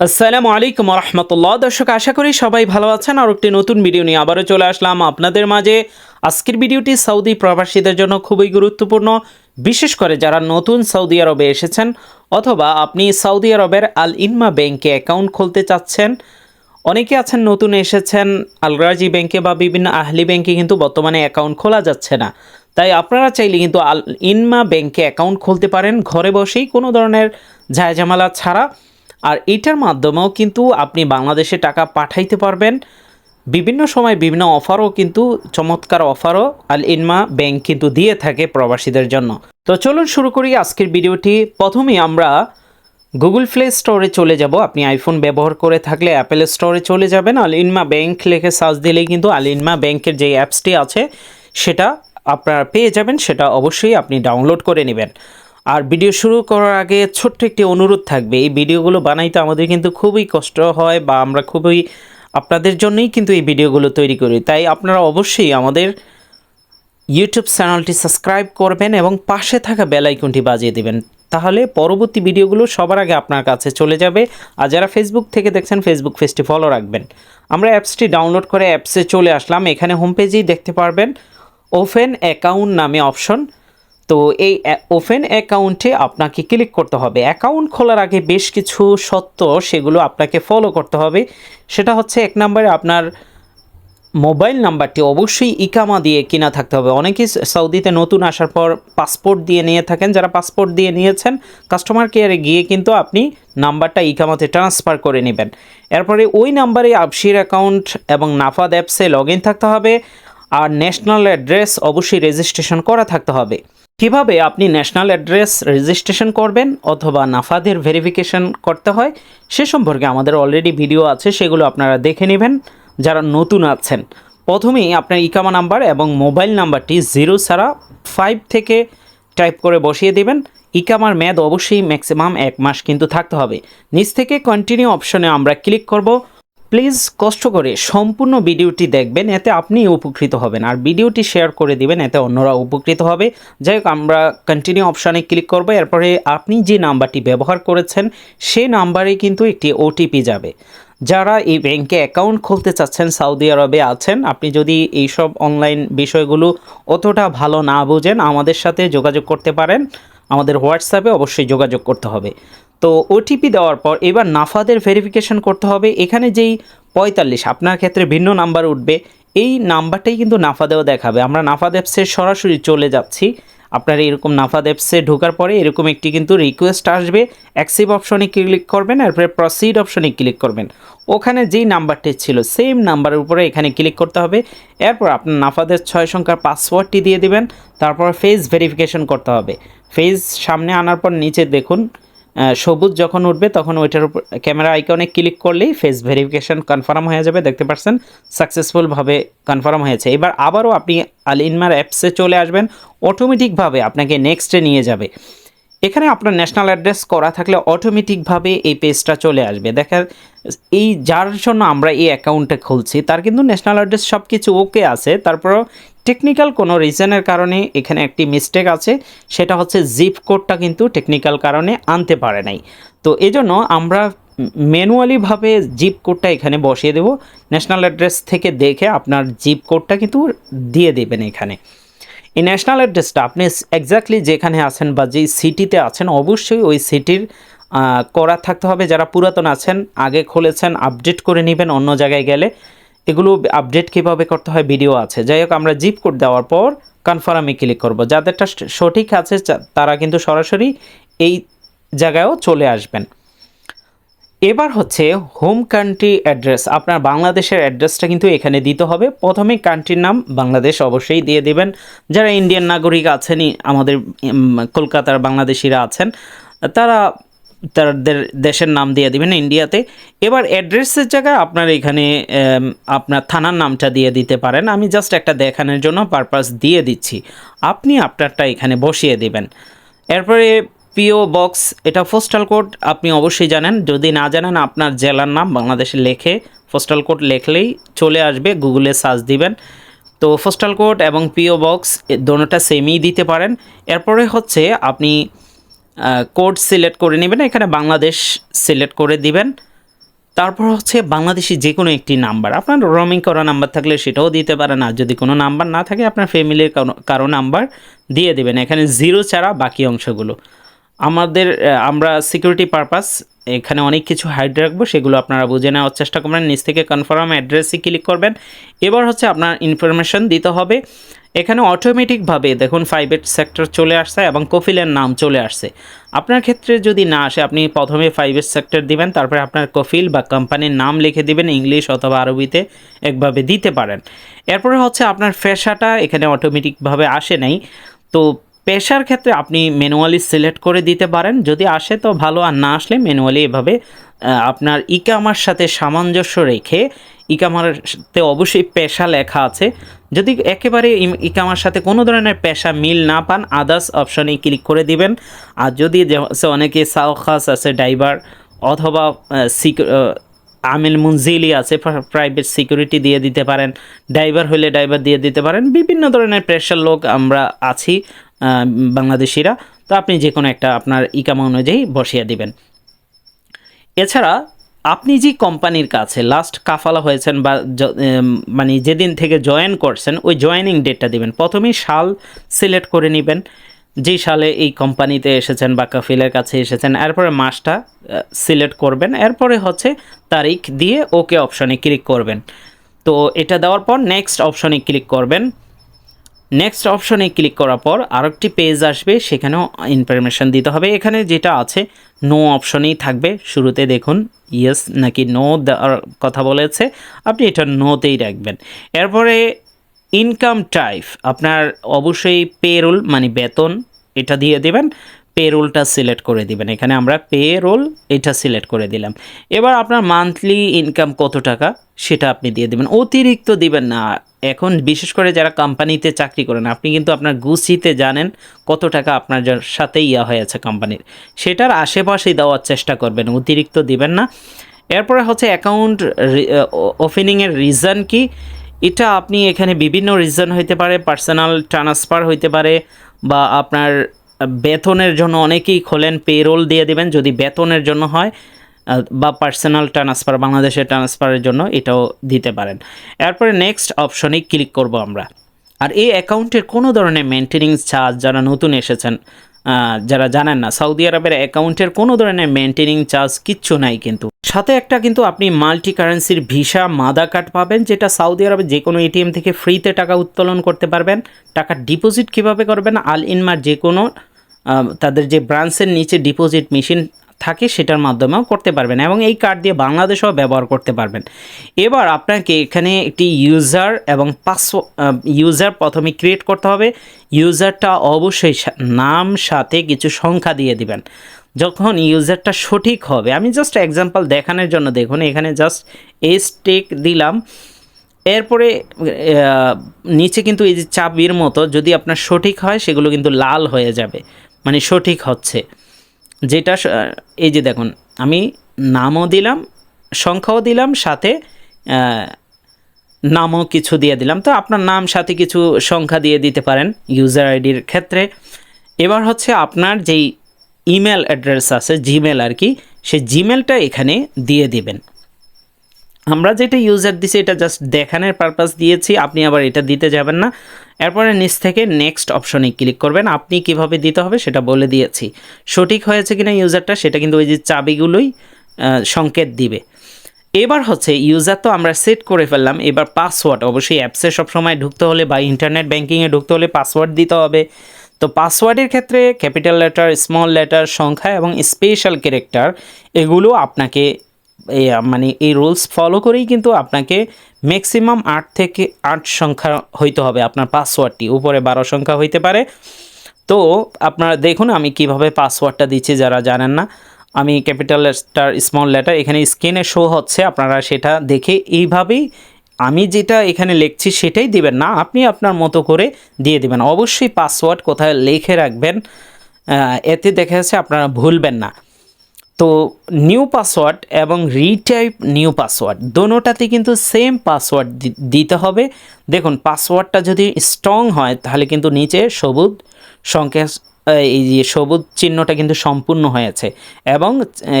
আসসালামু আলাইকুম রহমতুল্লাহ দর্শক, আশা করি সবাই ভালো আছেন। আর একটি নতুন ভিডিও নিয়ে আবারও চলে আসলাম আপনাদের মাঝে। আজকের ভিডিওটি সৌদি প্রবাসীদের জন্য খুবই গুরুত্বপূর্ণ। বিশেষ করে যারা নতুন সৌদি আরবে এসেছেন অথবা আপনি সৌদি আরবের আল ইনমা ব্যাংকে অ্যাকাউন্ট খুলতে চাচ্ছেন, অনেকে আছেন নতুন এসেছেন আলরাজি ব্যাংকে বা বিভিন্ন আহলি ব্যাংকে কিন্তু বর্তমানে অ্যাকাউন্ট খোলা যাচ্ছে না। তাই আপনারা চাইলে কিন্তু আল ইনমা ব্যাংকে অ্যাকাউন্ট খুলতে পারেন, ঘরে বসেই কোনো ধরনের ঝামেলা ছাড়া। আর এটার মাধ্যমেও কিন্তু আপনি বাংলাদেশে টাকা পাঠাইতে পারবেন। বিভিন্ন সময় বিভিন্ন অফারও কিন্তু, চমৎকার অফারও আল ইনমা ব্যাংক কিন্তু দিয়ে থাকে প্রবাসীদের জন্য। তো চলুন শুরু করি আজকের ভিডিওটি। প্রথমেই আমরা গুগল প্লে স্টোরে চলে যাব। আপনি আইফোন ব্যবহার করে থাকলে অ্যাপেল স্টোরে চলে যাবেন। আল ইনমা ব্যাংক লিখে সার্চ দিলেই কিন্তু আল ইনমা ব্যাংকের যে অ্যাপসটি আছে, সেটা আপনারা পেয়ে যাবেন। সেটা অবশ্যই আপনি ডাউনলোড করে নেবেন। আর ভিডিও শুরু করার আগে ছোট্ট একটি অনুরোধ থাকবে, এই ভিডিওগুলো বানাইতে আমাদের কিন্তু খুবই কষ্ট হয় বা আমরা খুবই আপনাদের জন্যই কিন্তু এই ভিডিওগুলো তৈরি করি। তাই আপনারা অবশ্যই আমাদের ইউটিউব চ্যানেলটি সাবস্ক্রাইব করবেন এবং পাশে থাকা বেল আইকনটি বাজিয়ে দেবেন। তাহলে পরবর্তী ভিডিওগুলো সবার আগে আপনার কাছে চলে যাবে। আর যারা ফেসবুক থেকে দেখছেন ফেসবুক পেজটি ফলো রাখবেন। আমরা অ্যাপসটি ডাউনলোড করে অ্যাপসে চলে আসলাম। এখানে হোম পেজেই দেখতে পারবেন ওপেন অ্যাকাউন্ট নামে অপশন তো এই ওপেন অ্যাকাউন্টে আপনাকে ক্লিক করতে হবে। অ্যাকাউন্ট খোলার আগে বেশ কিছু সত্য সেগুলো আপনাকে ফলো করতে হবে। সেটা হচ্ছে এক নম্বরে আপনার মোবাইল নাম্বারটি অবশ্যই ইকামা দিয়ে কিনা থাকতে হবে। অনেকেই সৌদিতে নতুন আসার পর পাসপোর্ট দিয়ে নিয়ে থাকেন। যারা পাসপোর্ট দিয়ে নিয়েছেন কাস্টমার কেয়ারে গিয়ে কিন্তু আপনি নাম্বারটা ইকামাতে ট্রান্সফার করে নেবেন। এরপরে ওই নাম্বারে আবশির অ্যাকাউন্ট এবং নাফাদ অ্যাপসে লগ ইন থাকতে হবে। আর ন্যাশনাল অ্যাড্রেস অবশ্যই রেজিস্ট্রেশন করা থাকতে হবে। কীভাবে আপনি ন্যাশনাল অ্যাড্রেস রেজিস্ট্রেশন করবেন অথবা নাফাদের ভেরিফিকেশন করতে হয়, সে সম্পর্কে আমাদের অলরেডি ভিডিও আছে, সেগুলো আপনারা দেখে নেবেন, যারা নতুন আছেন। প্রথমেই আপনার ইকামা নাম্বার এবং মোবাইল নাম্বারটি জিরো ছাড়া ফাইভ থেকে টাইপ করে বসিয়ে দেবেন। ইকামার মেয়াদ অবশ্যই ম্যাক্সিমাম এক মাস কিন্তু থাকতে হবে। নিচ থেকে কন্টিনিউ অপশনে আমরা ক্লিক করব। প্লিজ কষ্ট করে সম্পূর্ণ ভিডিওটি দেখবেন, এতে আপনি উপকৃত হবেন। আর ভিডিওটি শেয়ার করে দিবেন, এতে অন্যরা উপকৃত হবে। যাই হোক, আমরা কন্টিনিউ অপশানে ক্লিক করব। এরপরে আপনি যে নাম্বারটি ব্যবহার করেছেন সেই নাম্বারে কিন্তু একটি ওটিপি যাবে। যারা এই ব্যাংকে অ্যাকাউন্ট খুলতে চাচ্ছেন সৌদি আরবে আছেন, আপনি যদি এইসব অনলাইন বিষয়গুলো অতটা ভালো না বোঝেন, আমাদের সাথে যোগাযোগ করতে পারেন। আমাদের হোয়াটসঅ্যাপে অবশ্যই যোগাযোগ করতে হবে। তো ওটিপি দেওয়ার পর এবার নাফাদের ভেরিফিকেশন করতে হবে। এখানে যেই পঁয়তাল্লিশ, আপনার ক্ষেত্রে ভিন্ন নাম্বার উঠবে। এই নাম্বারটাই কিন্তু নাফাদেও দেখাবে। আমরা নাফাদ অ্যাপসে সরাসরি চলে যাচ্ছি। আপনার এরকম নাফাদ অ্যাপসে ঢোকার পরে এরকম একটি কিন্তু রিকোয়েস্ট আসবে। অ্যাক্সিভ অপশনে ক্লিক করবেন এরপরে প্রসিড অপশনে ক্লিক করবেন। ওখানে যেই নাম্বারটি ছিল সেম নাম্বারের উপরে এখানে ক্লিক করতে হবে। এরপর আপনার নাফাদের ছয় সংখ্যার পাসওয়ার্ডটি দিয়ে দিবেন। তারপর ফেস ভেরিফিকেশন করতে হবে। ফেস সামনে আনার পর নিচে দেখুন। সবুজ যখন উঠবে, তখন ওইটার উপর ক্যামেরা আইকনে ক্লিক করলেই ফেস ভেরিফিকেশন কনফার্ম হয়ে যাবে, দেখতে পাচ্ছেন সাকসেসফুলভাবে কনফার্ম হয়েছে। এবার আবারও আপনি আল ইনমার অ্যাপসে চলে আসবেন অটোমেটিকভাবে আপনাকে নেক্সটে নিয়ে যাবে। এখানে আপনার ন্যাশনাল অ্যাড্রেস করা থাকলে অটোমেটিকভাবে এই পেজটা চলে আসবে। দেখা এই যার জন্য আমরা এই অ্যাকাউন্টটা খুলছি, তার কিন্তু ন্যাশনাল অ্যাড্রেস সব কিছু ওকে আছে। তারপরও টেকনিক্যাল কোনো রিজনের কারণে এখানে একটি মিস্টেক আছে, সেটা হচ্ছে জিপ কোডটা কিন্তু টেকনিক্যাল কারণে আনতে পারে নাই। তো এজন্য আমরা ম্যানুয়ালিভাবে জিপ কোডটা এখানে বসিয়ে দেব ন্যাশনাল অ্যাড্রেস থেকে দেখে আপনার জিপ কোডটা কিন্তু দিয়ে দেবেন এখানে। এই ন্যাশনাল অ্যাড্রেসটা আপনি এক্স্যাক্টলি যেখানে আছেন বা যেই সিটিতে আছেন, অবশ্যই ওই সিটির করা থাকতে হবে। যারা পুরাতন আছেন, আগে খুলেছেন আপডেট করে নেবেন অন্য জায়গায় গেলে। এগুলো আপডেট কীভাবে করতে হয় ভিডিও আছে। যাই হোক, আমরা জিপ কোড দেওয়ার পর কনফার্মে ক্লিক করব। যাদেরটা সঠিক আছে তারা কিন্তু সরাসরি এই জায়গায়ও চলে আসবেন। এবার হচ্ছে হোম কান্ট্রি অ্যাড্রেস আপনার বাংলাদেশের অ্যাড্রেসটা কিন্তু এখানে দিতে হবে। প্রথমে কান্ট্রির নাম বাংলাদেশ অবশ্যই দিয়ে দেবেন। যারা ইন্ডিয়ান নাগরিক আছেনই, আমাদের কলকাতার বাংলাদেশিরা আছেন, তারা তাদের দেশের নাম দিয়ে দিবেন ইন্ডিয়াতে। এবার অ্যাড্রেসের জায়গায় আপনার এখানে আপনার থানার নামটা দিয়ে দিতে পারেন। আমি জাস্ট একটা দেখানোর জন্য পারপাস দিয়ে দিচ্ছি। আপনি আপনারটা এখানে বসিয়ে দিবেন। এরপরে পিও বক্স এটা পোস্টাল কোড আপনি অবশ্যই জানেন। যদি না জানেন, আপনার জেলার নাম বাংলাদেশে লেখে পোস্টাল কোড লেখলেই চলে আসবে গুগলে সার্চ দিবেন। তো পোস্টাল কোড এবং পিও বক্স দোনোটা সেমই দিতে পারেন। এরপরে হচ্ছে আপনি কোড সিলেক্ট করে নেবেন, এখানে বাংলাদেশ সিলেক্ট করে দিবেন। তারপর হচ্ছে বাংলাদেশি যে কোনো একটি নাম্বার আপনার রোমিং করা নাম্বার থাকলে সেটাও দিতে পারেন, আর যদি কোনো নাম্বার না থাকে, আপনার ফ্যামিলির কারো- নাম্বার দিয়ে দেবেন। এখানে জিরো ছাড়া বাকি অংশগুলো। আমাদের আমরা সিকিউরিটি পারপাস এখানে অনেক কিছু হাইড রাখব, সেগুলো আপনারা বুঝে নেওয়ার চেষ্টা করবেন, নিচ থেকে কনফার্ম অ্যাড্রেসে ক্লিক করবেন। এবার হচ্ছে আপনার ইনফরমেশন দিতে হবে। এখানে অটোমেটিকভাবে দেখুন ফাইভ প্রাইভেট সেক্টর চলে আসছে এবং কফিলের নাম চলে আসছে। আপনার ক্ষেত্রে যদি না আসে, আপনি প্রথমে ফাইভ প্রাইভেট সেক্টর দিবেন, তারপরে আপনার কফিল বা কোম্পানির নাম লিখে দিবেন ইংলিশ অথবা আরবিতে একভাবে দিতে পারেন। এরপরে হচ্ছে আপনার পেশাটা এখানে অটোমেটিকভাবে আসে নাই। তো পেশার ক্ষেত্রে আপনি ম্যানুয়ালি সিলেক্ট করে দিতে পারেন। যদি আসে তো ভালো, আর না আসলে ম্যানুয়ালি এভাবে আপনার ইকামার সাথে সামঞ্জস্য রেখে ইকামারতে অবশ্যই পেশা লেখা আছে। যদি একেবারে ইকামার সাথে কোনো ধরনের পেশা মিল না পান আদার্স অপশনে ক্লিক করে দিবেন। আর যদি অনেকে সাউখাস আছে ড্রাইভার অথবা আমিল মুনজিলি আছে প্রাইভেট সিকিউরিটি দিয়ে দিতে পারেন। ড্রাইভার হলে ড্রাইভার দিয়ে দিতে পারেন। বিভিন্ন ধরনের প্রেশার লোক আমরা আছি। বাংলাদেশিরা, তো আপনি যে কোনো একটা আপনার ইকামা অনুযায়ী বসিয়ে দিবেন। এছাড়া আপনি যে কোম্পানির কাছে লাস্ট কাফালা হয়েছেন বা মানে যেদিন থেকে জয়েন করছেন, ওই জয়েনিং ডেটটা দিবেন। প্রথমেই সাল সিলেক্ট করে নেবেন। যেই সালে এই কোম্পানিতে এসেছেন বা কাফিলের কাছে এসেছেন, এরপরে মাসটা সিলেক্ট করবেন। এরপরে হচ্ছে তারিখ দিয়ে ওকে অপশনে ক্লিক করবেন। তো এটা দেওয়ার পর নেক্সট অপশনে ক্লিক করবেন। নেক্সট অপশনে ক্লিক করার পর আরেকটি পেজ আসবে, সেখানেও ইনফরমেশান দিতে হবে। এখানে যেটা আছে নো অপশনেই থাকবে। শুরুতে দেখুন ইয়েস নাকি নো কথা বলেছে। আপনি এটা নোতেই রাখবেন। এরপরে ইনকাম টাইপ আপনার অবশ্যই পেরোল মানে বেতন, এটা দিয়ে দেবেন। পেরোলটা সিলেক্ট করে দিবেন। এখানে আমরা পেরোল এটা সিলেক্ট করে দিলাম। এবার আপনার মান্থলি ইনকাম কত টাকা সেটা আপনি দিয়ে দেবেন। অতিরিক্ত দিবেন না। এখন বিশেষ করে যারা কোম্পানিতে চাকরি করেন, আপনি কিন্তু আপনার গুছিতে জানেন কত টাকা আপনার সাথে ইয়া হয়ে আছে কোম্পানির সেটার আশেপাশেই দেওয়ার চেষ্টা করবেন, অতিরিক্ত দিবেন না। এরপরে হচ্ছে অ্যাকাউন্ট ওপেনিংয়ের রিজন কি? এটা আপনি এখানে বিভিন্ন রিজন হইতে পারে পার্সোনাল ট্রান্সফার হইতে পারে বা আপনার বেতনের জন্য অনেকেই খোলেন পেরোল দিয়ে দেবেন, যদি বেতনের জন্য হয় বা পার্সোনাল ট্রান্সফার বাংলাদেশের ট্রান্সফারের জন্য এটাও দিতে পারেন। এরপরে নেক্সট অপশনে ক্লিক করব আমরা। আর এই অ্যাকাউন্টের কোনো ধরনের মেনটেনেন্স চার্জ যারা নতুন এসেছেন যারা জানেন না, সৌদি আরবের অ্যাকাউন্টের কোনো ধরনের মেনটেনিং চার্জ কিচ্ছু নাই কিন্তু। সাথে একটা কিন্তু আপনি মাল্টি কারেন্সির ভিসা মাদা কার্ড পাবেন, যেটা সৌদি আরবে যে কোনো এটিএম থেকে ফ্রিতে টাকা উত্তোলন করতে পারবেন। টাকা ডিপোজিট কীভাবে করবেন? আল ইনমার যে কোনো তাদের যে ব্রাঞ্চের নিচে ডিপোজিট মেশিন থাকে সেটার মাধ্যমেও করতে পারবেন এবং এই কার্ড দিয়ে বাংলাদেশেও ব্যবহার করতে পারবেন। এবার আপনাকে এখানে একটি ইউজার এবং পাসওয়ার্ড ইউজার প্রথমে ক্রিয়েট করতে হবে। ইউজারটা অবশ্যই নাম, সাথে কিছু সংখ্যা দিয়ে দিবেন। যখন ইউজারটা সঠিক হবে, আমি জাস্ট এক্সাম্পল দেখানোর জন্য দেখুন, এখানে জাস্ট এস টেক দিলাম। এরপরে নিচে কিন্তু এই যে চাবির মতো, যদি আপনার সঠিক হয়, সেগুলো কিন্তু লাল হয়ে যাবে। মানে সঠিক হচ্ছে। যেটা এই যে দেখুন, আমি নামও দিলাম, সংখ্যাও দিলাম, সাথে নামও কিছু দিয়ে দিলাম। তো আপনার নাম, সাথে কিছু সংখ্যা দিয়ে দিতে পারেন ইউজার আইডির ক্ষেত্রে। এবার হচ্ছে আপনার যেই ইমেল অ্যাড্রেস আছে জিমেল আর কি সেই জিমেলটা এখানে দিয়ে দিবেন। আমরা যেটা ইউজার দিছি, এটা জাস্ট দেখানোর পারপাস দিয়েছি, আপনি আবার এটা দিতে যাবেন না। এরপরে নিচ থেকে নেক্সট অপশনে ক্লিক করবেন, আপনি কীভাবে দিতে হবে সেটা বলে দিয়েছি। সঠিক হয়েছে কিনা ইউজারটা সেটা কিন্তু ওই যে চাবিগুলোই সংকেত দিবে। এবার হচ্ছে ইউজার তো আমরা সেট করে ফেললাম, এবার পাসওয়ার্ড অবশ্যই অ্যাপসে সবসময় ঢুকতে হলে বা ইন্টারনেট ব্যাঙ্কিংয়ে ঢুকতে হলে পাসওয়ার্ড দিতে হবে। তো পাসওয়ার্ডের ক্ষেত্রে ক্যাপিটাল লেটার স্মল লেটার সংখ্যা এবং স্পেশাল ক্যারেক্টার এগুলো আপনাকে এই, মানে এই রুলস ফলো করেই কিন্তু আপনাকে ম্যাক্সিমাম আট থেকে আট সংখ্যা হইতে হবে আপনার পাসওয়ার্ডটি উপরে বারো সংখ্যা হইতে পারে। তো আপনারা দেখুন আমি কীভাবে পাসওয়ার্ডটা দিচ্ছি যারা জানেন না। আমি ক্যাপিটাল লেটার স্মল লেটার এখানে স্ক্রিনে শো হচ্ছে আপনারা সেটা দেখে এইভাবেই আমি যেটা এখানে লিখছি সেটাই দিবেন না আপনি আপনার মতো করে দিয়ে দিবেন। অবশ্যই পাসওয়ার্ড কোথায় লিখে রাখবেন এতে দেখা যাচ্ছে আপনারা ভুলবেন না। তো নিউ পাসওয়ার্ড এবং রিটাইপ নিউ পাসওয়ার্ড, দোনোটাতে কিন্তু সেম পাসওয়ার্ড দিতে হবে। দেখুন পাসওয়ার্ডটা যদি স্ট্রং হয়, তাহলে কিন্তু নিচে সবুজ সংকেত, এই যে সবুজ চিহ্নটা কিন্তু সম্পূর্ণ হয়েছে এবং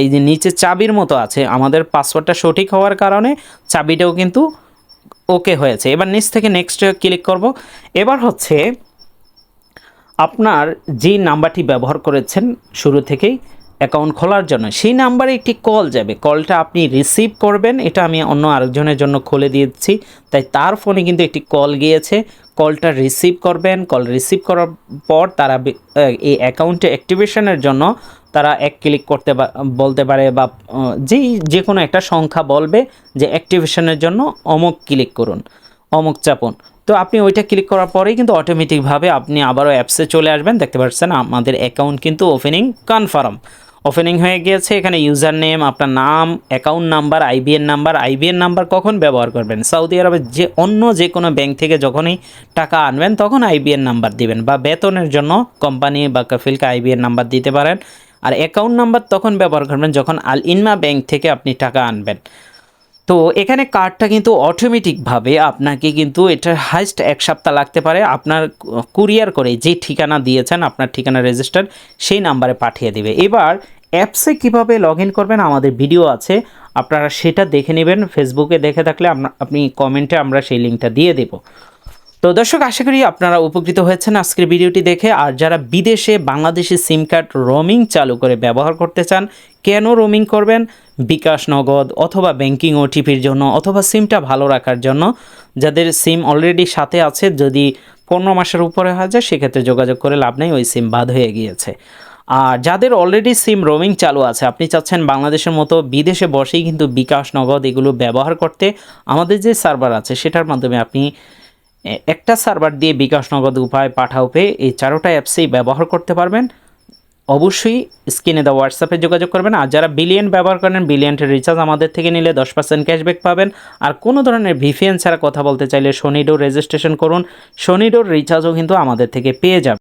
এই যে নিচে চাবির মতো আছে, আমাদের পাসওয়ার্ডটা সঠিক হওয়ার কারণে চাবিটাও কিন্তু ওকে হয়েছে। এবার নিচ থেকে নেক্সট ক্লিক করব। এবার হচ্ছে, আপনার যে নাম্বারটি ব্যবহার করেছেন শুরু থেকেই অ্যাকাউন্ট খোলার জন্য। সেই নাম্বারে একটি কল যাবে। কলটা আপনি রিসিভ করবেন, এটা আমি অন্য আরেকজনের জন্য খুলে দিয়েছি। তাই তার ফোনে কিন্তু একটি কল গিয়েছে। কলটা রিসিভ করবেন। কল রিসিভ করার পর তারা এই অ্যাকাউন্টে অ্যাক্টিভেশনের জন্য তারা এক ক্লিক করতে বলতে পারে বা যেই যে কোনো একটা সংখ্যা বলবে যে অ্যাক্টিভেশনের জন্য অমুক ক্লিক করুন, অমুক চাপুন। তো আপনি ওইটা ক্লিক করার পরেই কিন্তু অটোমেটিকভাবে আপনি আবারও অ্যাপসে চলে আসবেন। দেখতে পাচ্ছেন আমাদের অ্যাকাউন্ট কিন্তু ওপেনিং কনফার্ম ওপেনিং হয়ে গিয়েছে, এখানে ইউজার নেম আপনার নাম account number IBAN number IBAN number কখন ব্যবহার করবেন? সৌদি আরবে যে অন্য যে কোনো ব্যাংক থেকে যখনই টাকা আনবেন, তখন আইবিএন নাম্বার দিবেন বা বেতনের জন্য কোম্পানি বা কফিলকে আইবিএন নাম্বার দিতে পারেন। আর অ্যাকাউন্ট নাম্বার তখন ব্যবহার করবেন যখন আল ইনমা ব্যাংক থেকে আপনি টাকা আনবেন। তো এখানে কার্ডটা কিন্তু অটোমেটিকভাবে আপনাকে কিন্তু এটা হাইস্ট এক সপ্তাহ লাগতে পারে। আপনার কুরিয়ার করে যে ঠিকানা দিয়েছেন, আপনার ঠিকানা রেজিস্টার সেই নাম্বারে পাঠিয়ে দিবে। এবার অ্যাপসে কীভাবে লগ ইন করবেন আমাদের ভিডিও আছে। আপনারা সেটা দেখে নেবেন ফেসবুকে দেখে থাকলে আপনা- কমেন্টে আমরা সেই লিঙ্কটা দিয়ে দেবো। তো দর্শক, আশা করি আপনারা উপকৃত হয়েছেন আজকের ভিডিওটি দেখে। আর যারা বিদেশে বাংলাদেশি সিম কার্ড রোমিং চালু করে ব্যবহার করতে চান, কেন রোমিং করবেন? বিকাশ নগদ অথবা ব্যাংকিং ওটিপির জন্য অথবা সিমটা ভালো রাখার জন্য। যাদের সিম অলরেডি সাথে আছে, যদি পনেরো মাসের উপরে হয়ে যায়, সেক্ষেত্রে যোগাযোগ করে লাভ নেই, ওই সিম বাদ হয়ে গিয়েছে। আর যাদের অলরেডি সিম রোমিং চালু আছে, আপনি চাচ্ছেন বাংলাদেশের মতো বিদেশে বসেই কিন্তু বিকাশ নগদ এগুলো ব্যবহার করতে, আমাদের যে সার্ভার আছে সেটার মাধ্যমে আপনি একটা সার্ভার দিয়ে বিকাশ নগদ উপায় পাঠাও পে এই চারোটা অ্যাপসেই ব্যবহার করতে পারবেন। অবশ্যই স্ক্রিনে দেওয়া হোয়াটসঅ্যাপে যোগাযোগ করবেন। আর যারা বিলিয়ন ব্যবহার করেন বিলিয়নটের রিচার্জ আমাদের থেকে নিলে দশ পার্সেন্ট ক্যাশব্যাক পাবেন। আর কোনো ধরনের ভিপিএন ছাড়া কথা বলতে চাইলে শনিডোর রেজিস্ট্রেশন করুন। শনিডোর রিচার্জও কিন্তু আমাদের থেকে পেয়ে যাবেন।